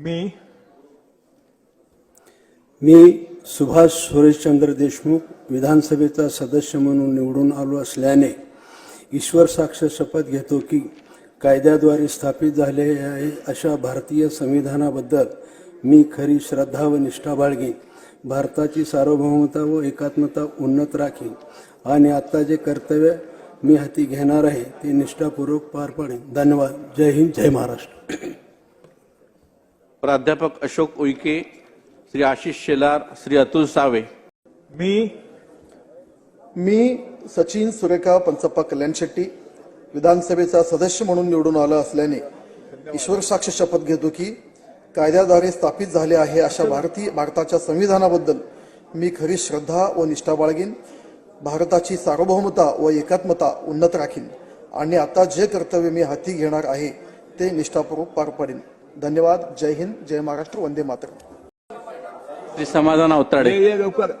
मी मी सुभाष सुरेशचंद्र देशमुख विधानसभेचा सदस्य म्हणून निवडून आलो असल्याने ईश्वर साक्ष शपथ घेतो की कायद्याद्वारे स्थापित झाले आहे अशा भारतीय संविधानाबद्दल मी खरी श्रद्धा व निष्ठा बाळगेन. भारताची सार्वभौमता व एकात्मता उन्नत राखीन. आणि आत्ता जे कर्तव्य मी हाती घेणार आहे ते निष्ठापूर्वक पार पाडेन. धन्यवाद. जय हिंद जय महाराष्ट्र. प्राध्यापक अशोक उईके श्री आशिष शेलार श्री अतुल सावे. मी मी सचिन सुरेखा पंचप्पा कल्याण शेट्टी विधानसभेचा सदस्य म्हणून निवडून आलो असल्याने ईश्वर साक्ष शपथ घेतो की कायद्याद्वारे स्थापित झाले आहे अशा भारतीय भारताच्या संविधानाबद्दल मी खरी श्रद्धा व निष्ठा बाळगीन भारताची सार्वभौमता व एकात्मता उन्नत राखीन आणि आता जे कर्तव्य मी हाती घेणार आहे ते निष्ठापूर्वक पार पाडेन. धन्यवाद जय हिंद जय महाराष्ट्र वंदे मातरम. श्री समाधान अवताडे. लवकर.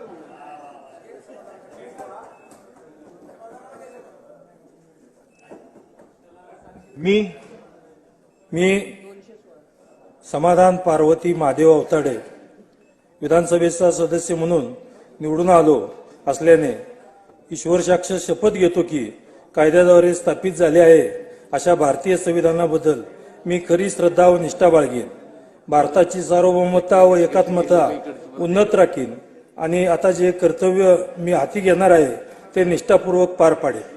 मी मी समाधान पार्वती महादेव अवताडे विधानसभेचा सदस्य म्हणून निवडून आलो असल्याने ईश्वर साक्ष शपथ घेतो की कायद्याद्वारे स्थापित झाले आहे अशा भारतीय संविधानाबद्दल मी खरी श्रद्धा व निष्ठा बाळगीन. भारताची सार्वभौमता व एकात्मता उन्नत राखीन. आणि आता जे कर्तव्य मी हाती घेणार आहे ते निष्ठापूर्वक पार पाडेल